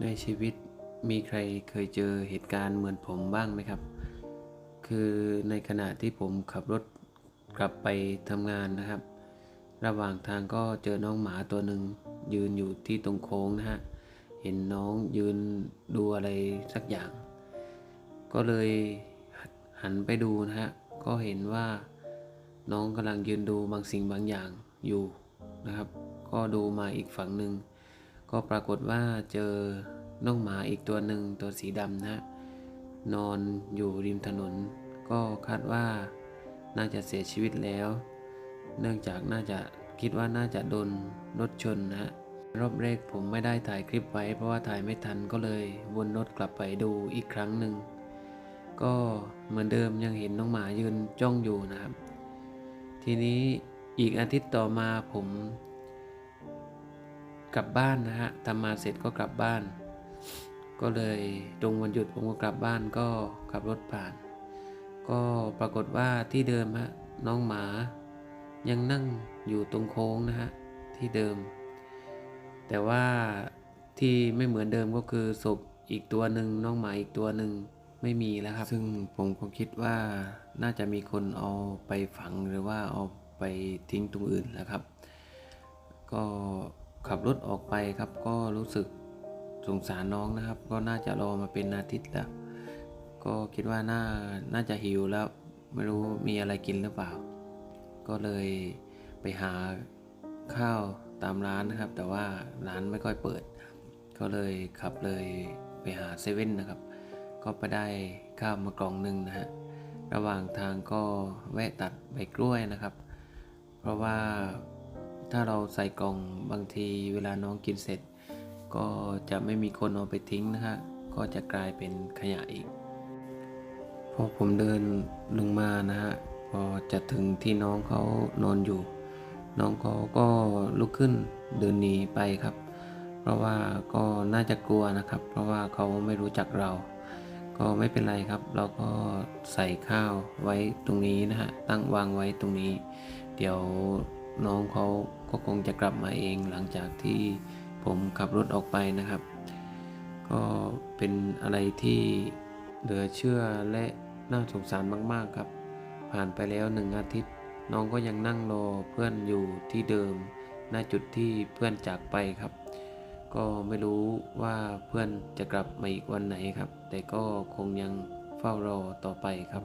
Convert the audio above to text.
ในชีวิตมีใครเคยเจอเหตุการณ์เหมือนผมบ้างไหมครับ คือในขณะที่ผมขับรถกลับไปทำงานนะครับ ระหว่างทางก็เจอน้องหมาตัวหนึ่งยืนอยู่ที่ตรงโค้งนะฮะ เห็นน้องยืนดูอะไรสักอย่าง ก็เลยหันไปดูนะฮะ ก็เห็นว่าน้องกำลังยืนดูบางสิ่งบางอย่างอยู่นะครับ ก็ดูมาอีกฝั่งหนึ่ง ก็ปรากฏว่าเจอน้องหมาอีกตัวหนึ่งตัวสีดำนะนอนอยู่ริมถนน ก็คาดว่าน่าจะเสียชีวิตแล้ว เนื่องจากน่าจะคิดว่าน่าจะโดนรถชนนะฮะรอบแรกผมไม่ได้ถ่ายคลิปไว้ เพราะว่าถ่ายไม่ทันก็เลยวนรถกลับไปดูอีกครั้งหนึ่ง ก็เหมือนเดิมยังเห็นน้องหมายืนจ้องอยู่นะครับ ทีนี้อีกอาทิตย์ต่อมาผม กลับบ้านนะฮะทำมาเสร็จก็กลับบ้าน ก็เลยตรงวันหยุดผมก็กลับบ้านก็ขับรถผ่าน ก็ปรากฏว่าที่เดิมฮะน้องหมา ยังนั่งอยู่ตรงโค้งนะฮะที่เดิม แต่ว่าที่ไม่เหมือนเดิมก็คือศพอีกตัวหนึ่งน้องหมาอีกตัวหนึ่งไม่มีแล้วครับ ซึ่งผมก็คิดว่าน่าจะมีคนเอาไปฝังหรือว่าเอาไปทิ้งตรงอื่นแล้วครับ ก็ ขับรถออกไปครับก็รู้สึกสงสารน้องนะครับ ก็น่าจะรอมาเป็นอาทิตย์แล้ว ก็คิดว่าน่าน่าจะหิวแล้ว ไม่รู้มีอะไรกินหรือเปล่า ก็เลยไปหาข้าวตามร้านนะครับ แต่ว่าร้านไม่ค่อยเปิด ก็เลยขับเลยไปหาเซเว่นนะครับ ก็ไปได้ข้าวมากล่องหนึ่งนะฮะระหว่างทางก็แวะตัดใบกล้วยนะครับ เพราะว่า ถ้าเราใส่กล่องบางทีเวลาน้องกินเสร็จ ก็จะไม่มีคนเอาไปทิ้งนะฮะก็จะกลายเป็นขยะอีกพอผมเดินลงมานะฮะพอจะถึงที่น้องเขานอนอยู่ น้องเขาก็ลุกขึ้นเดินหนีไปครับ เพราะว่าก็น่าจะกลัวนะครับ เพราะว่าเขาไม่รู้จักเรา ก็ไม่เป็นไรครับ เราก็ใส่ข้าวไว้ตรงนี้นะฮะตั้งวางไว้ตรงนี้ เดี๋ยวน้องเขา ก็คงจะกลับมาเองหลังจากที่ผมขับรถออกไปนะครับ ก็เป็นอะไรที่เหลือเชื่อและน่าสงสารมากๆครับ ผ่านไปแล้วหนึ่งอาทิตย์ น้องก็ยังนั่งรอเพื่อนอยู่ที่เดิมณจุดที่เพื่อนจากไปครับ ก็ไม่รู้ว่าเพื่อนจะกลับมาอีกวันไหนครับ แต่ก็คงยังเฝ้ารอต่อไปครับ